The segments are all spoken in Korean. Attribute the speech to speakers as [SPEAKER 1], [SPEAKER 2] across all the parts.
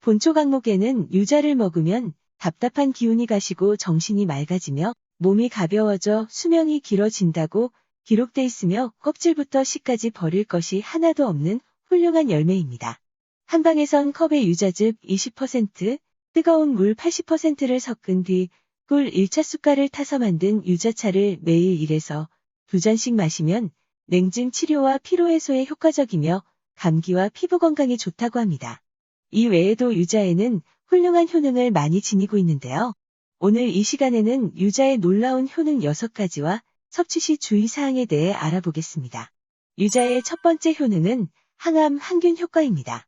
[SPEAKER 1] 본초 강목에는 유자를 먹으면 답답한 기운이 가시고 정신이 맑아지며 몸이 가벼워져 수명이 길어진다고 기록돼 있으며 껍질부터 씨까지 버릴 것이 하나도 없는 훌륭한 열매입니다. 한방에선 컵에 유자즙 20%, 뜨거운 물 80%를 섞은 뒤 꿀 1차 숟갈을 타서 만든 유자차를 매일 1에서 2잔씩 마시면 냉증 치료와 피로 해소에 효과적이며 감기와 피부 건강에 좋다고 합니다. 이 외에도 유자에는 훌륭한 효능을 많이 지니고 있는데요. 오늘 이 시간에는 유자의 놀라운 효능 6가지와 섭취 시 주의사항에 대해 알아보겠습니다. 유자의 첫 번째 효능은 항암 항균 효과입니다.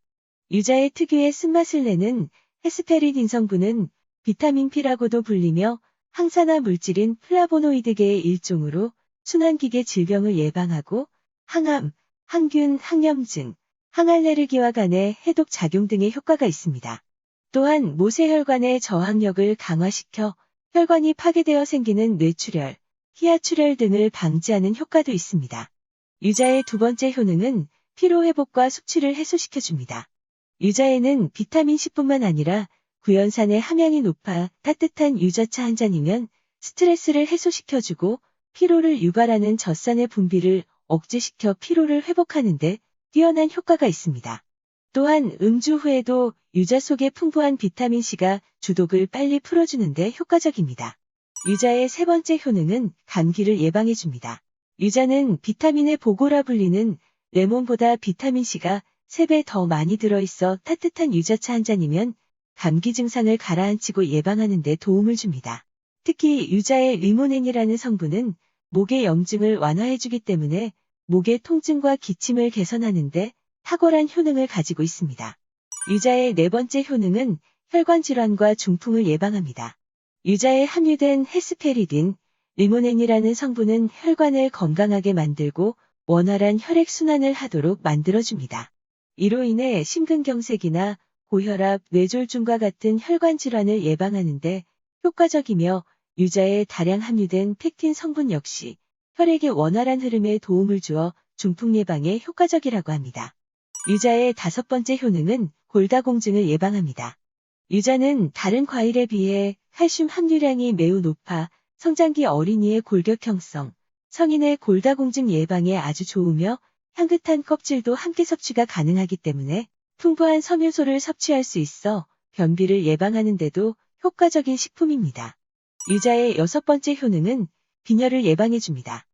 [SPEAKER 1] 유자의 특유의 쓴맛을 내는 헤스페리딘 성분은 비타민 P라고도 불리며 항산화 물질인 플라보노이드계의 일종으로 순환기계 질병을 예방하고 항암, 항균, 항염증, 항알레르기와 간의 해독 작용 등의 효과가 있습니다. 또한 모세혈관의 저항력을 강화시켜 혈관이 파괴되어 생기는 뇌출혈, 희하출혈 등을 방지하는 효과도 있습니다. 유자의 두 번째 효능은 피로회복과 숙취를 해소시켜줍니다. 유자에는 비타민C뿐만 아니라 구연산의 함량이 높아 따뜻한 유자차 한 잔이면 스트레스를 해소시켜주고 피로를 유발하는 젖산의 분비를 억제시켜 피로를 회복하는데 뛰어난 효과가 있습니다. 또한 음주 후에도 유자 속에 풍부한 비타민C가 주독을 빨리 풀어주는데 효과적입니다. 유자의 세 번째 효능은 감기를 예방해줍니다. 유자는 비타민의 보고라 불리는 레몬보다 비타민C가 3배 더 많이 들어있어 따뜻한 유자차 한 잔이면 감기 증상을 가라앉히고 예방하는 데 도움을 줍니다. 특히 유자의 리모넨이라는 성분은 목의 염증을 완화해주기 때문에 목의 통증과 기침을 개선하는데 탁월한 효능을 가지고 있습니다. 유자의 네 번째 효능은 혈관 질환과 중풍을 예방합니다. 유자에 함유된 헤스페리딘, 리모넨이라는 성분은 혈관을 건강하게 만들고 원활한 혈액순환을 하도록 만들어줍니다. 이로 인해 심근경색이나 고혈압, 뇌졸중과 같은 혈관 질환을 예방하는데 효과적이며 유자에 다량 함유된 팩틴 성분 역시 혈액의 원활한 흐름에 도움을 주어 중풍 예방에 효과적이라고 합니다. 유자의 다섯 번째 효능은 골다공증을 예방합니다. 유자는 다른 과일에 비해 칼슘 함유량이 매우 높아 성장기 어린이의 골격 형성, 성인의 골다공증 예방에 아주 좋으며 향긋한 껍질도 함께 섭취가 가능하기 때문에 풍부한 섬유소를 섭취할 수 있어 변비를 예방하는 데도 효과적인 식품입니다. 유자의 여섯 번째 효능은 빈혈을 예방해줍니다.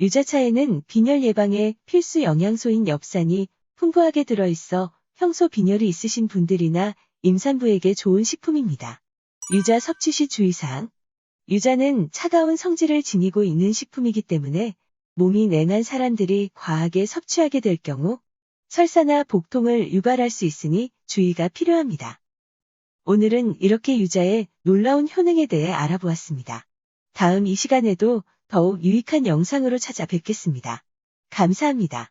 [SPEAKER 1] 유자차에는 빈혈 예방에 필수 영양소인 엽산이 풍부하게 들어있어 평소 빈혈이 있으신 분들이나 임산부에게 좋은 식품입니다. 유자 섭취 시 주의사항. 유자는 차가운 성질을 지니고 있는 식품이기 때문에 몸이 냉한 사람들이 과하게 섭취하게 될 경우 설사나 복통을 유발할 수 있으니 주의가 필요합니다. 오늘은 이렇게 유자의 놀라운 효능에 대해 알아보았습니다. 다음 이 시간에도 더욱 유익한 영상으로 찾아뵙겠습니다. 감사합니다.